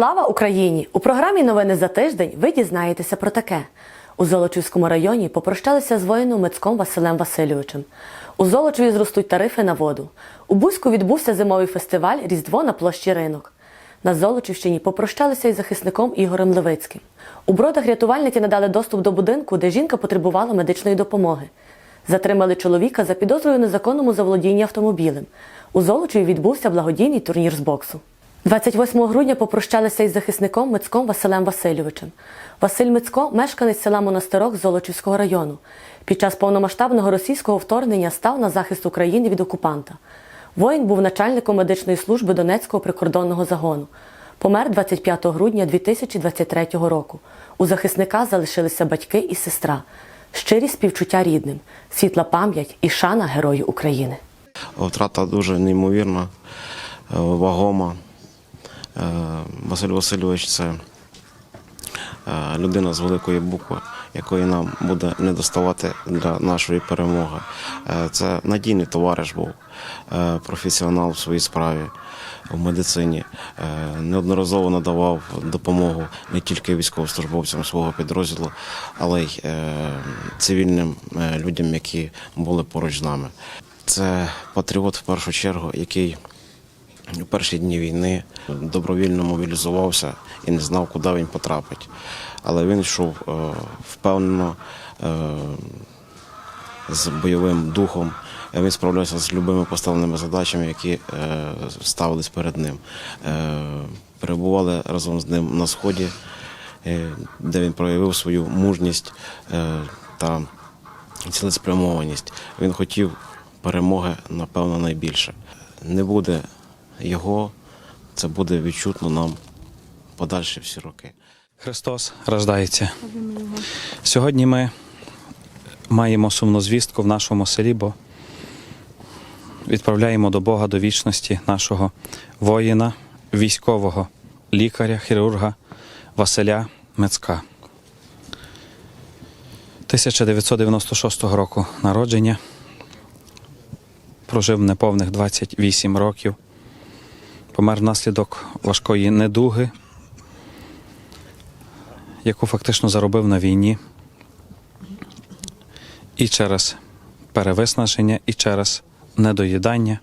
Слава Україні! У програмі Новини за тиждень ви дізнаєтеся про таке. У Золочівському районі попрощалися з воїном Мицьком Василем Васильовичем. У Золочеві зростуть тарифи на воду. У Бузьку відбувся зимовий фестиваль Різдво на площі ринок. На Золочівщині попрощалися із захисником Ігорем Левицьким. У бродах рятувальники надали доступ до будинку, де жінка потребувала медичної допомоги. Затримали чоловіка за підозрою незаконному заволодінні автомобілем. У Золочеві відбувся благодійний турнір з боксу. 28 грудня попрощалися із захисником Мицьком Василем Васильовичем. Василь Мицько мешканець села Монастирок Золочівського району. Під час повномасштабного російського вторгнення став на захист України від окупанта. Воїн був начальником медичної служби Донецького прикордонного загону. Помер 25 грудня 2023 року. У захисника залишилися батьки і сестра. Щирі співчуття рідним, світла пам'ять і шана Герою України. Втрата дуже неймовірна, е, вагома. Е, Василь Васильович це е, людина з великої букви, якої нам буде не доставати для нашої перемоги. Е, Це надійний товариш був, професіонал в своїй справі в медицині. Неодноразово надавав допомогу не тільки військовослужбовцям свого підрозділу, але й цивільним людям, які були поруч з нами. Це патріот в першу чергу, який у перші дні війни добровільно мобілізувався і не знав, куди він потрапить. Але він йшов е, впевнено е, з бойовим духом. Він справлявся з любими поставленими задачами, які е, ставились перед ним. Перебували разом з ним на сході, де він проявив свою мужність та цілеспрямованість. Він хотів перемоги, напевно, найбільше. Не буде його, це буде відчутно нам подальші всі роки. Христос рождається. Сьогодні ми маємо сумну звістку в нашому селі, бо відправляємо до Бога до вічності нашого воїна, військового лікаря, хірурга Василя Мецька. 1996 року народження. Прожив неповних 28 років. Помер внаслідок важкої недуги, яку фактично заробив на війні. І через перевиснаження, і через недоїдання,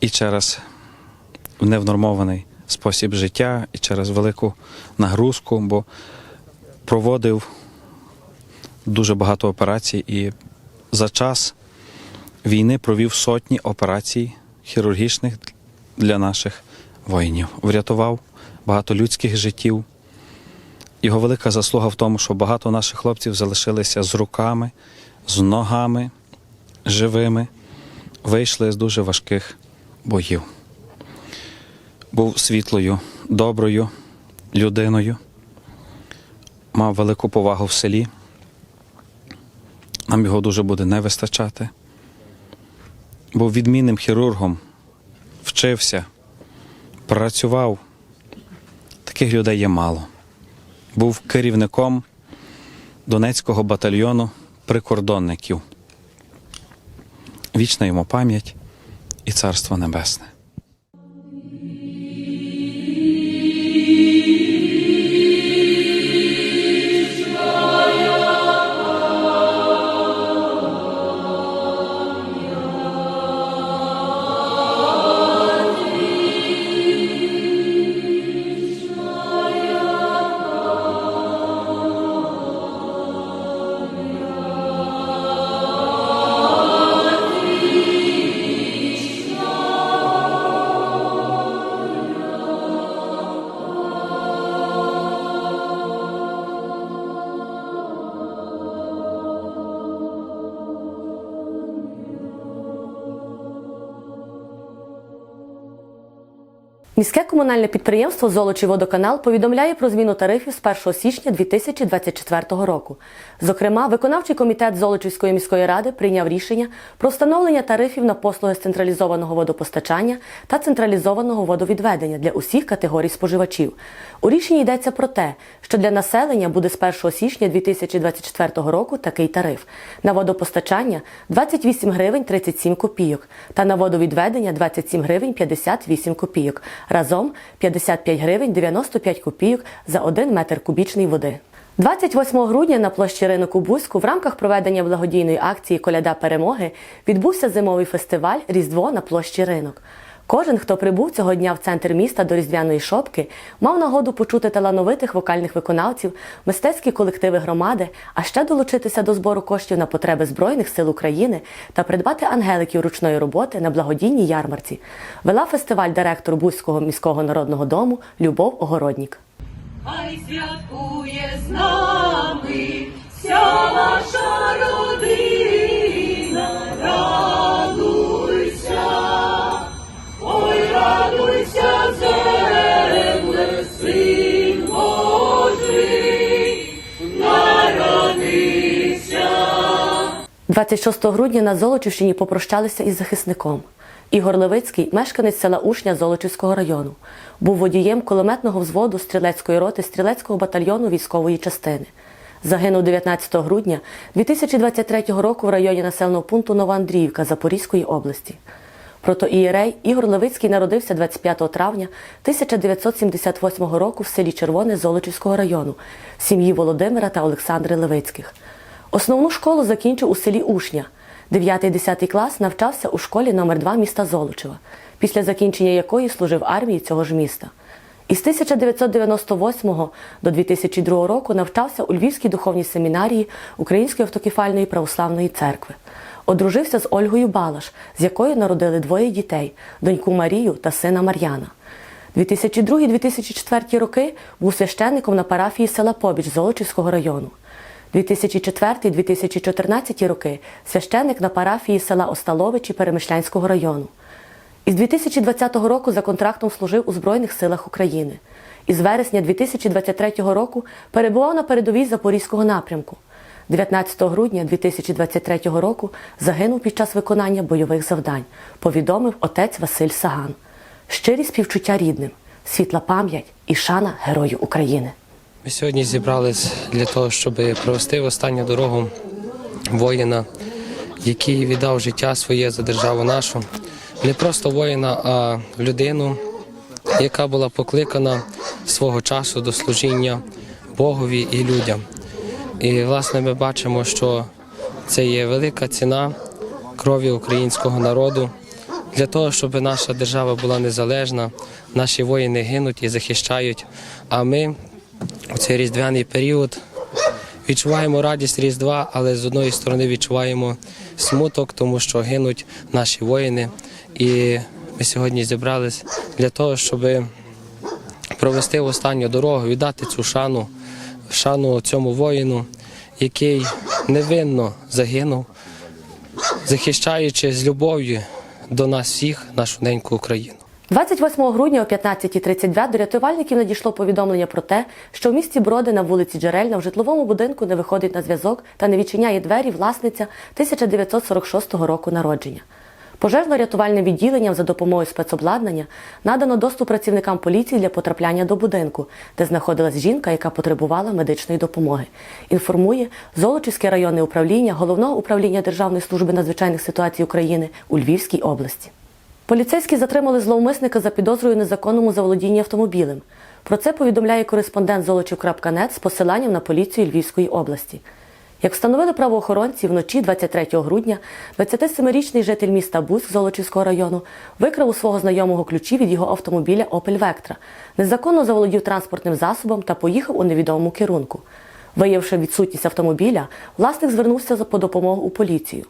і через невнормований спосіб життя, і через велику нагрузку, бо проводив дуже багато операцій і за час війни провів сотні операцій хірургічних для наших воїнів. Врятував багато людських життів. Його велика заслуга в тому, що багато наших хлопців залишилися з руками, з ногами живими, вийшли з дуже важких боїв. Був світлою, доброю людиною, мав велику повагу в селі. Нам його дуже буде не вистачати. Був відмінним хірургом, вчився, працював. Таких людей є мало був керівником Донецького батальйону прикордонників. Вічна йому пам'ять і царство небесне. Міське комунальне підприємство Золочівводоканал повідомляє про зміну тарифів з 1 січня 2024 року. Зокрема, виконавчий комітет Золочівської міської ради прийняв рішення про встановлення тарифів на послуги з централізованого водопостачання та централізованого водовідведення для усіх категорій споживачів. У рішенні йдеться про те, що для населення буде з 1 січня 2024 року такий тариф: на водопостачання 28 гривень 37 копійок та на водовідведення 27 гривень 58 копійок. Разом 55 гривень 95 копійок за 1 метр кубічний води. 28 грудня на площі ринок у Бузьку в рамках проведення благодійної акції Коляда перемоги відбувся зимовий фестиваль Різдво на площі ринок. Кожен, хто прибув цього дня в центр міста до різдвяної шопки, мав нагоду почути талановитих вокальних виконавців, мистецькі колективи громади, а ще долучитися до збору коштів на потреби Збройних сил України та придбати ангеликів ручної роботи на благодійній ярмарці. Вела фестиваль директор Бузького міського народного дому Любов Огороднік. Хай святкує з нами вся наша родина, 26 грудня на Золочівщині попрощалися із захисником. Ігор Левицький, мешканець села Ушня Золочівського району, був водієм кулеметного взводу стрілецької роти стрілецького батальйону військової частини. Загинув 19 грудня 2023 року в районі населеного пункту Новоандріївка Запорізької області. Протоієрей Ігор Левицький народився 25 травня 1978 року в селі Червоне Золочівського району в сім'ї Володимира та Олександри Левицьких. Основну школу закінчив у селі Ушня. 9-10 клас навчався у школі номер 2 міста Золочева, після закінчення якої служив армії цього ж міста. Із 1998 до 2002 року навчався у Львівській духовній семінарії Української автокефальної православної церкви. Одружився з Ольгою Балаш, з якою народили двоє дітей доньку Марію та сина Мар'яна. 2002-2004 роки був священником на парафії села Побіч Золочівського району. 2004-2014 роки священник на парафії села Осталовичі Перемишлянського району. Із 2020 року за контрактом служив у Збройних силах України. Із вересня 2023 року перебував на передовій Запорізького напрямку. 19 грудня 2023 року загинув під час виконання бойових завдань, повідомив отець Василь Саган. Щирі співчуття рідним, світла пам'ять і шана Герою України. Ми сьогодні зібрались для того, щоб провести в останню дорогу воїна, який віддав життя своє за державу нашу. Не просто воїна, а людину, яка була покликана свого часу до служіння Богові і людям. І власне ми бачимо, що це є велика ціна крові українського народу. Для того, щоб наша держава була незалежна, наші воїни гинуть і захищають. А ми у цей різдвяний період відчуваємо радість Різдва, але з одної сторони відчуваємо смуток, тому що гинуть наші воїни. І ми сьогодні зібрались для того, щоб провести останню дорогу, віддати цю шану, шану цьому воїну, який невинно загинув, захищаючи з любов'ю до нас всіх нашу неньку Україну. 28 грудня о 15.32 до рятувальників надійшло повідомлення про те, що в місті Броди на вулиці Джерельна в житловому будинку не виходить на зв'язок та не відчиняє двері власниця 1946 року народження. Пожежно-рятувальним відділенням за допомогою спецобладнання надано доступ працівникам поліції для потрапляння до будинку, де знаходилась жінка, яка потребувала медичної допомоги. Інформує Золочівське районне управління Головного управління Державної служби надзвичайних ситуацій України у Львівській області. Поліцейські затримали зловмисника за підозрою незаконному заволодінні автомобілем. Про це повідомляє кореспондент Золочів.нет з посиланням на поліцію Львівської області. Як встановили правоохоронці, вночі 23 грудня 27-річний житель міста Буськ Золочівського району викрав у свого знайомого ключі від його автомобіля Opel Vectra, незаконно заволодів транспортним засобом та поїхав у невідомому керунку. Виявивши відсутність автомобіля, власник звернувся по допомогу у поліцію.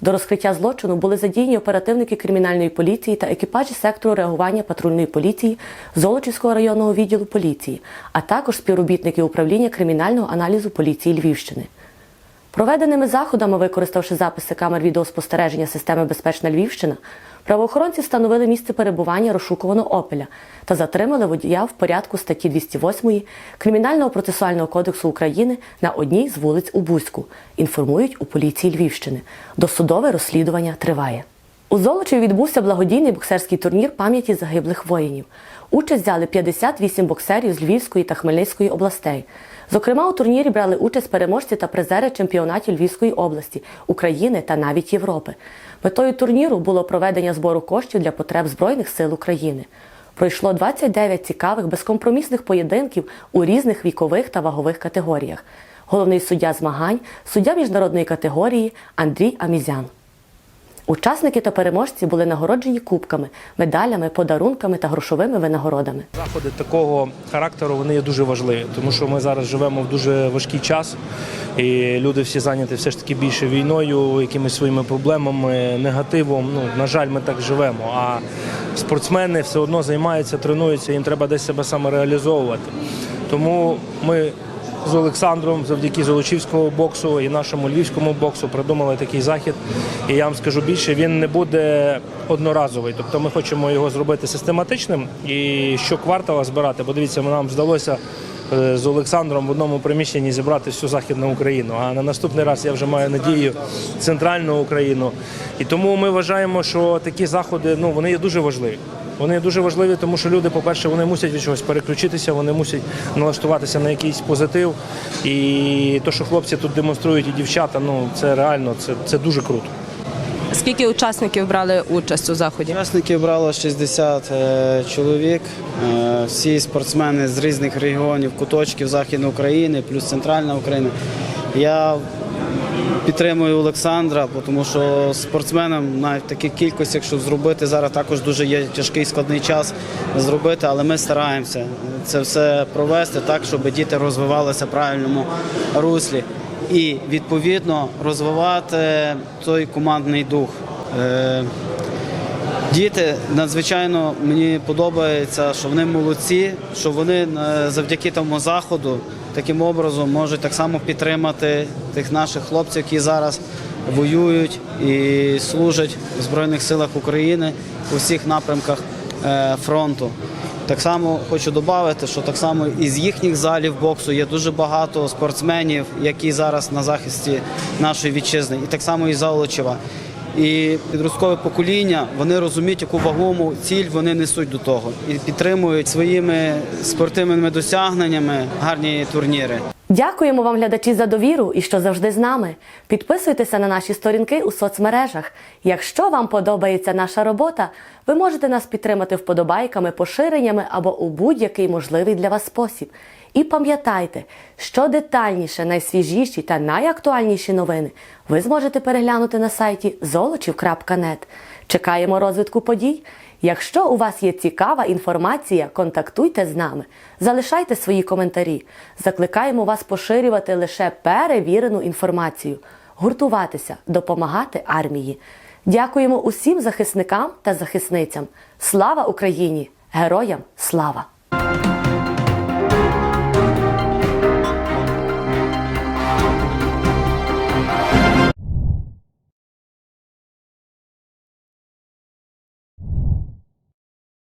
До розкриття злочину були задіяні оперативники кримінальної поліції та екіпажі сектору реагування патрульної поліції Золочівського районного відділу поліції, а також співробітники управління кримінального аналізу поліції Львівщини. Проведеними заходами, використавши записи камер відеоспостереження системи Безпечна Львівщина, правоохоронці встановили місце перебування розшукуваного опеля та затримали водія в порядку статті 208 Кримінального процесуального кодексу України на одній з вулиць у Бузьку. Інформують у поліції Львівщини. Досудове розслідування триває. У Золочеві відбувся благодійний боксерський турнір пам'яті загиблих воїнів. Участь взяли 58 боксерів з Львівської та Хмельницької областей. Зокрема, у турнірі брали участь переможці та призери чемпіонатів Львівської області, України та навіть Європи. Метою турніру було проведення збору коштів для потреб Збройних сил України. пройшло 29 цікавих безкомпромісних поєдинків у різних вікових та вагових категоріях. Головний суддя змагань, суддя міжнародної категорії Андрій Амізян. Учасники та переможці були нагороджені кубками, медалями, подарунками та грошовими винагородами. Заходи такого характеру вони є дуже важливі, тому що ми зараз живемо в дуже важкий час, і люди всі зайняті все ж таки більше війною, якимись своїми проблемами, негативом. Ну на жаль, ми так живемо. А спортсмени все одно займаються, тренуються, їм треба десь себе самореалізовувати. Тому ми з Олександром, завдяки Золочівського боксу і нашому львівському боксу, придумали такий захід. І я вам скажу більше, він не буде одноразовий. Тобто ми хочемо його зробити систематичним і щоквартала збирати. Бо дивіться, нам вдалося е, з Олександром в одному приміщенні зібрати всю Західну Україну. А на наступний раз я вже маю надію центральну Україну. І тому ми вважаємо, що такі заходи ну, вони є дуже важливі. Вони дуже важливі, тому що люди, по-перше, вони мусять від чогось переключитися, вони мусять налаштуватися на якийсь позитив. І те, що хлопці тут демонструють, і дівчата, ну це реально, це, це дуже круто. Скільки учасників брали участь у заході? Учасників брало 60 е, чоловік. Е, Всі спортсмени з різних регіонів, куточків Західної України, плюс центральна Україна. Я підтримую Олександра, тому що спортсменам навіть таких кількостях, щоб зробити зараз також дуже є тяжкий складний час зробити, але ми стараємося це все провести так, щоб діти розвивалися в правильному руслі. І відповідно розвивати той командний дух. Діти надзвичайно мені подобається, що вони молодці, що вони е, завдяки тому заходу таким образом можуть так само підтримати тих наших хлопців, які зараз воюють і служать в Збройних силах України у всіх напрямках е, фронту. Так само хочу додати, що так само із їхніх залів боксу є дуже багато спортсменів, які зараз на захисті нашої вітчизни, і так само і Золочева. І підросткове покоління вони розуміють, яку вагому ціль вони несуть до того, і підтримують своїми спортивними досягненнями гарні турніри. Дякуємо вам, глядачі, за довіру і що завжди з нами. Підписуйтеся на наші сторінки у соцмережах. Якщо вам подобається наша робота, ви можете нас підтримати вподобайками, поширеннями або у будь-який можливий для вас спосіб. І пам'ятайте, що детальніше, найсвіжіші та найактуальніші новини ви зможете переглянути на сайті zolochiv.net. Чекаємо розвитку подій. Якщо у вас є цікава інформація, контактуйте з нами, залишайте свої коментарі. Закликаємо вас поширювати лише перевірену інформацію, гуртуватися, допомагати армії. Дякуємо усім захисникам та захисницям. Слава Україні! Героям слава!